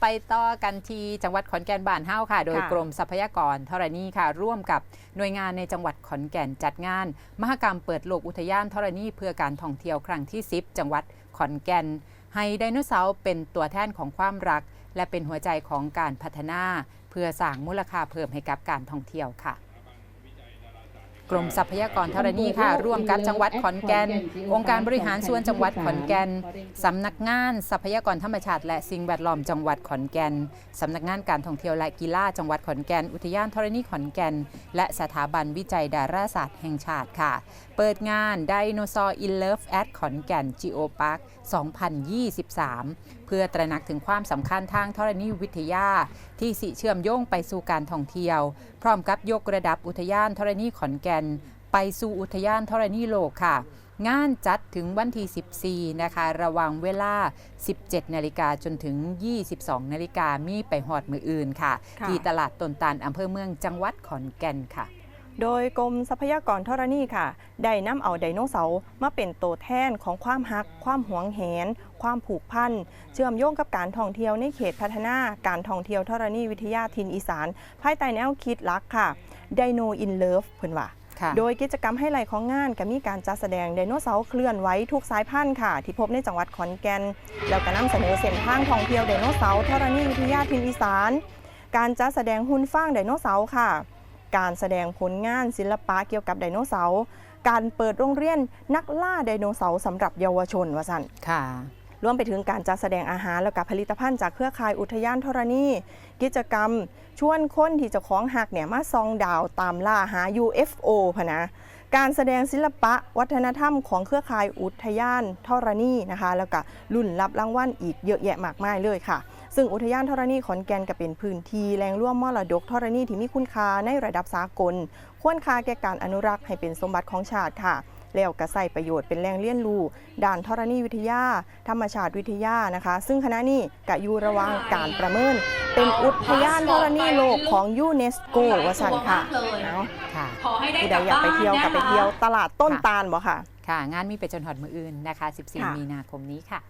ไปต่อกันที่จังหวัดขอนแก่นบ้านเฮาค่ะ โดยค่ะกรมทรัพยากรธรณีค่ะ ร่วมกับหน่วยงานในจังหวัดขอนแก่นจัดงาน มหกรรมเปิดโลกอุทยานธรณีเพื่อการท่องเที่ยวครั้งที่ 10 จังหวัดขอนแก่น ให้ไดโนเสาร์เป็นตัวแทนของความรัก และเป็นหัวใจของการพัฒนา เพื่อสร้างมูลค่าเพิ่มให้กับการท่องเที่ยวค่ะ กรมทรัพยากรธรณีค่ะ ร่วมกับจังหวัดขอนแก่น องค์การบริหารส่วนจังหวัดขอนแก่นสำนักงานทรัพยากรธรรมชาติ และสิ่งแวดล้อมจังหวัดขอนแก่นสำนักงานการท่องเที่ยวและกีฬาจังหวัดขอนแก่น อุทยานธรณีขอนแก่น และสถาบันวิจัยดาราศาสตร์แห่งชาติค่ะ เปิดงาน Dinosaur in Love at ขอนแก่น Geo Park 2023 เพื่อตระหนักถึงความสำคัญทางธรณีวิทยา ที่สิเชื่อมโยงไปสู่การท่องเที่ยวพร้อมกับยกระดับอุทยานธรณีขอนแก่น ไปสู่อุทยานธรณีโลกค่ะ งานจัดถึงวันที่14 นะคะ ระหว่างเวลา 17 นาฬิกาจนถึง 22 นาฬิกามีไปหอดมืออื่นค่ะค่ะที่ตลาดต้นตาลอำเภอเมืองจังหวัดขอนแก่นค่ะ โดยกรมทรัพยากรธรณีค่ะ ได้นำเอาไดโนเสาร์มาเป็นตัวแทนของความฮัก ความหวงแหน ความผูกพัน เชื่อมโยงกับการท่องเที่ยวในเขตพัฒนาการท่องเที่ยวธรณีวิทยาทินอีสาน ภายใต้แนวคิดหลักค่ะ Dino in Love เพิ่นว่าค่ะโดยกิจกรรมให้ไหลท์ของงานก็มีการจัดแสดงไดโนเสาร์เคลื่อนไหวทุกสายพันธุ์ค่ะ ที่พบในจังหวัดขอนแก่น แล้วก็นำเสนอเส้นทางท่องเที่ยวไดโนเสาร์ธรณีวิทยาทินอีสาน การจัดแสดงหุ่นฟางไดโนเสาร์ค่ะ การแสดงผลงานศิลปะเกี่ยวกับไดโนเสาร์การเปิดโรงเรียนนักล่าไดโนเสาร์สำหรับเยาวชนว่าสันค่ะรวมไปถึงการจัดแสดงอาหารและกับผลิตภัณฑ์จากเครือข่ายอุทยานธรณี กิจกรรม ชวนคนที่เจะของหักเนี่ยมาซองดาวตามล่าหา UFO พะนะการแสดงศิลปะวัฒนธรรมของเครือข่ายอุทยานธรณีนะคะ แล้วก็รุ่นรับรางวัลอีกเยอะแยะมากมายเลยค่ะ ซึ่งอุทยานธรณีขอนแก่นก็เป็นพื้นที่แหล่งร่วมมรดกธรณีที่มีคุณค่าในระดับสากล ควรค่าแก่การอนุรักษ์ให้เป็นสมบัติของชาติค่ะแล้วก็ใส่ประโยชน์เป็นแหล่งเรียนรู้ด้านธรณีวิทยา ธรรมชาติวิทยานะคะ ซึ่งคณะนี้กะอยู่ระหว่างการประเมิน เป็นอุทยานธรณีโลกของยูเนสโกว่าสันค่ะเอาค่ะขอให้ได้ผู้กใดลับอยากไปบ้านเที่ยวนะกลับไปคะเที่ยวตลาดต้นค่ะตาลบ่ค่ะ ค่ะ งานมีไปจนหอดมืออื่นนะคะค่ะ14 มีนาคมนี้ค่ะ